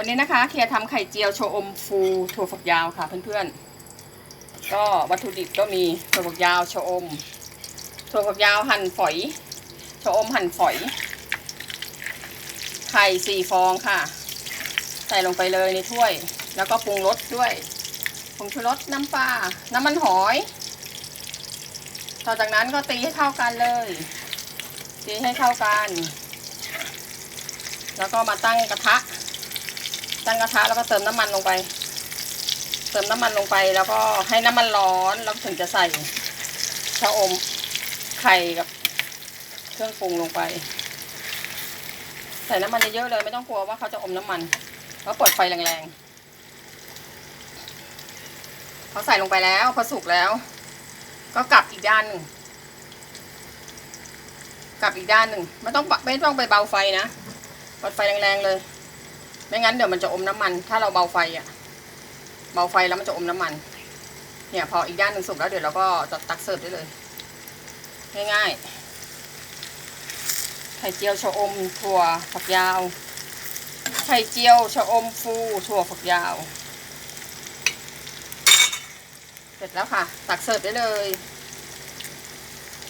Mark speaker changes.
Speaker 1: วันนี้นะคะเคียร์ทำไข่เจียวโชอมฟูถั่วฝักยาวค่ะเพื่อนๆ ก็วัตถุดิบก็มีถั่วฝักยาวโชอม ถั่วฝักยาวหั่นฝอยโชอมหั่นฝอย ไข่สี่ฟองค่ะ ใส่ลงไปเลยในถ้วย แล้วก็ปรุงรสด้วยผงชูรสน้ำปลา น้ำมันหอย ต่อจากนั้นก็ตีให้เข้ากันเลย ตีให้เข้ากัน แล้วก็มาตั้งกระทะ ตั้งกระทะแล้วก็เติมน้ำมันลงไป เติมน้ำมันลงไปแล้วก็ให้น้ำมันร้อนแล้วถึงจะใส่ชะอมไข่กับเครื่องปรุงลงไป ใส่น้ำมันเยอะเลยไม่ต้องกลัวว่าเขาจะอมน้ำมันเพราะเปิดไฟแรงๆเขาใส่ลงไปแล้วพอสุกแล้ว ก็กลับอีกด้านหนึ่งกลับอีกด้านหนึ่งไม่ต้องไม่ต้องไปเบาไฟนะเปิดไฟแรงๆเลย ไม่งั้นเดี๋ยวมันจะอมน้ำมัน ถ้าเราเบาไฟอะเบาไฟแล้วมันจะอมน้ำมัน เนี่ย พออีกด้านหนึ่งสุกแล้วเดี๋ยวเราก็จะตักเสิร์ฟได้เลย ง่ายๆ ไข่เจียวชะอมถั่วฝักยาว ไข่เจียวชะอมฟูถั่วฝักยาว เสร็จแล้วค่ะ ตักเสิร์ฟได้เลย